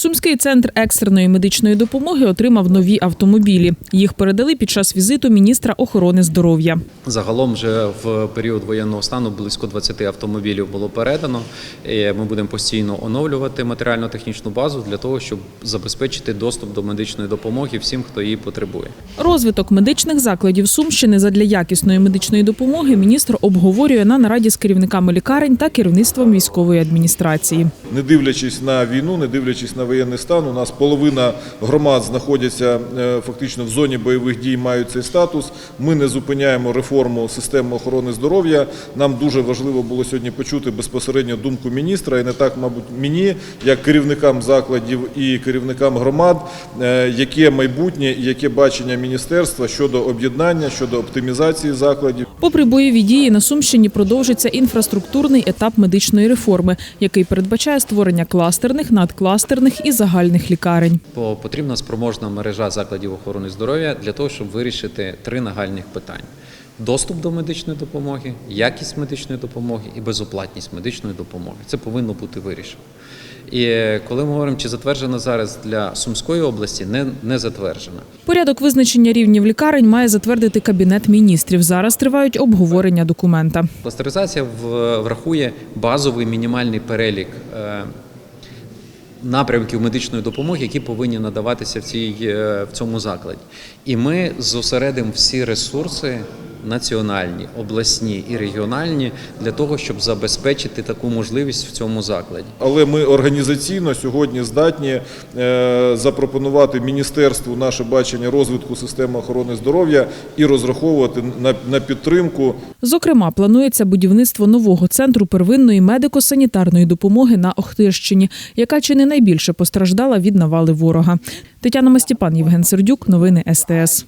Сумський центр екстреної медичної допомоги отримав нові автомобілі. Їх передали під час візиту міністра охорони здоров'я. Загалом вже в період воєнного стану близько 20 автомобілів було передано. Ми будемо постійно оновлювати матеріально-технічну базу для того, щоб забезпечити доступ до медичної допомоги всім, хто її потребує. Розвиток медичних закладів Сумщини задля якісної медичної допомоги міністр обговорює на нараді з керівниками лікарень та керівництвом військової адміністрації. Не дивлячись на війну, не дивлячись на воєнний стан, у нас половина громад знаходяться е, фактично в зоні бойових дій, мають цей статус. Ми не зупиняємо реформу системи охорони здоров'я. Нам дуже важливо було сьогодні почути безпосередньо думку міністра, і не так, мабуть, мені, як керівникам закладів і керівникам громад, е, яке майбутнє і яке бачення міністерства щодо об'єднання, щодо оптимізації закладів. Попри бойові дії, на Сумщині продовжиться інфраструктурний етап медичної реформи, який передбачає створення кластерних, надкластерних і загальних лікарень. Потрібна спроможна мережа закладів охорони здоров'я для того, щоб вирішити три нагальних питання: доступ до медичної допомоги, якість медичної допомоги і безоплатність медичної допомоги. Це повинно бути вирішено. І коли ми говоримо, чи затверджена зараз для Сумської області, не, не затверджена. Порядок визначення рівнів лікарень має затвердити кабінет міністрів. Зараз тривають обговорення документа. Кластеризація в- врахує базовий мінімальний перелік е, напрямків медичної допомоги, які повинні надаватися в, цій, е, в цьому закладі. І ми зосередимо всі ресурси національні, обласні і регіональні для того, щоб забезпечити таку можливість в цьому закладі. Але ми організаційно сьогодні здатні е, запропонувати міністерству наше бачення розвитку системи охорони здоров'я і розраховувати на, на підтримку Зокрема, планується будівництво нового центру первинної медико-санітарної допомоги на Охтирщині, яка чи не найбільше постраждала від навали ворога. Тетяна Мастіпан, Євген Сердюк. Новини СТС.